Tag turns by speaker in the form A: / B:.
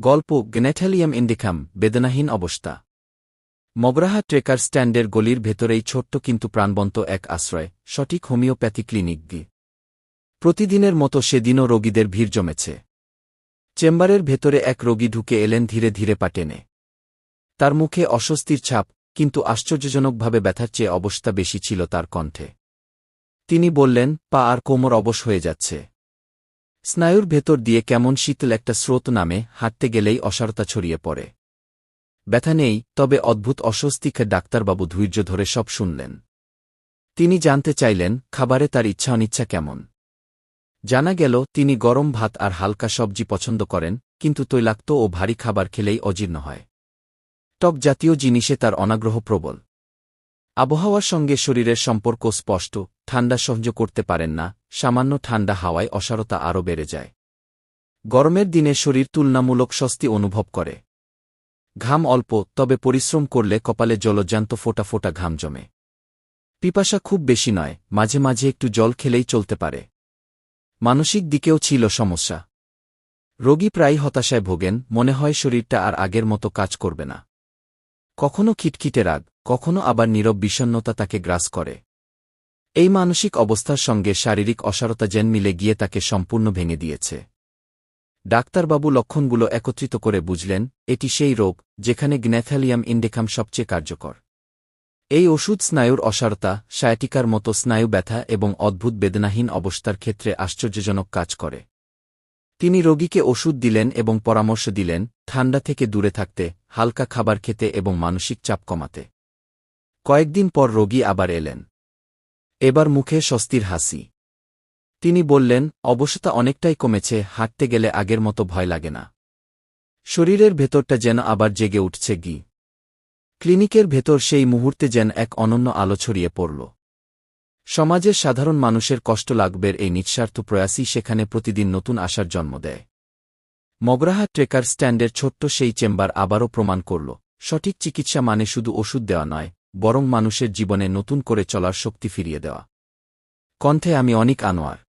A: গল্প গ্নেথালিয়াম ইন্ডিকাম, বেদনাহীন অবস্থা। মগরাহা ট্রেকার স্ট্যান্ডের গলির ভেতরেই ছোট্ট কিন্তু প্রাণবন্ত এক আশ্রয়, সঠিক হোমিওপ্যাথি ক্লিনিক গি। প্রতিদিনের মতো সেদিনও রোগীদের ভিড় জমেছে। চেম্বারের ভেতরে এক রোগী ঢুকে এলেন ধীরে ধীরে পাটেনে। তার মুখে অস্বস্তির ছাপ, কিন্তু আশ্চর্যজনকভাবে ব্যথার চেয়ে অবস্থা বেশি ছিল তার কণ্ঠে। তিনি বললেন, পা আর কোমর অবশ হয়ে যাচ্ছে। স্নায়ুর ভেতর দিয়ে কেমন শীতল একটা স্রোত নামে হাঁটতে গেলেই অসারতা ছড়িয়ে পড়ে। ব্যথা নেই, তবে অদ্ভুত অস্বস্তিকে ডাক্তারবাবু ধৈর্য ধরে সব শুনলেন। তিনি জানতে চাইলেন, খাবারে তার ইচ্ছা অনিচ্ছা কেমন। জানা গেল, তিনি গরম ভাত আর হালকা সবজি পছন্দ করেন, কিন্তু তৈলাক্ত ও ভারী খাবার খেলেই অজীর্ণ হয়। টক জাতীয় জিনিসে তার অনাগ্রহ প্রবল। আবহাওয়ার সঙ্গে শরীরের সম্পর্ক স্পষ্ট ঠান্ডা সহ্য করতে পারেন না, সামান্য ঠান্ডা হাওয়ায় অসারতা আরও বেড়ে যায়। গরমের দিনে শরীর তুলনামূলক স্বস্তি অনুভব করে। ঘাম অল্প, তবে পরিশ্রম করলে কপালে জলজান্ত ফোটা ফোটা ঘাম জমে। পিপাসা খুব বেশি নয়, মাঝে মাঝে একটু জল খেলেই চলতে পারে। মানসিক দিকেও ছিল সমস্যা। রোগী প্রায় হতাশায় ভোগেন, মনে হয় শরীরটা আর আগের মতো কাজ করবে না। কখনো খিটখিটে রাগ, কখনো আবার নীরব বিষণ্নতা তাকে গ্রাস করে। এই মানসিক অবস্থার সঙ্গে শারীরিক অসারতা যেন মিলে গিয়ে তাকে সম্পূর্ণ ভেঙে দিয়েছে। ডাক্তারবাবু লক্ষণগুলো একত্রিত করে বুঝলেন, এটি সেই রোগ, যেখানে গ্ন্যাথালিয়াম ইন্ডেকাম সবচেয়ে কার্যকর। এই ওষুধ স্নায়ুর অসারতা, সায়াটিকার মতো স্নায়ু ব্যথা এবং অদ্ভুত বেদনাহীন অবস্থার ক্ষেত্রে আশ্চর্যজনক কাজ করে। তিনি রোগীকে ওষুধ দিলেন এবং পরামর্শ দিলেন, ঠান্ডা থেকে দূরে থাকতে, হালকা খাবার খেতে এবং মানসিক চাপ কমাতে। কয়েকদিন পর রোগী আবার এলেন। এবার মুখে স্বস্তির হাসি। তিনি বললেন, অবশ্যতা অনেকটাই কমেছে, হাঁটতে গেলে আগের মতো ভয় লাগে না। শরীরের ভেতরটা যেন আবার জেগে উঠছে গি। ক্লিনিকের ভেতর সেই মুহূর্তে যেন এক অনন্য আলো ছড়িয়ে পড়ল। সমাজের সাধারণ মানুষের কষ্ট লাগবের এই নিঃস্বার্থ প্রয়াসই সেখানে প্রতিদিন নতুন আশার জন্ম দেয়। মগরাহা ট্রেকার স্ট্যান্ডের ছোট্ট সেই চেম্বার আবারও প্রমাণ করল, সঠিক চিকিৎসা মানে শুধু ওষুধ দেওয়া নয় বরং মানুষের জীবনে নতুন করে চলার শক্তি ফিরিয়ে দেওয়া। কণ্ঠে আমি অনেক আনোয়ার।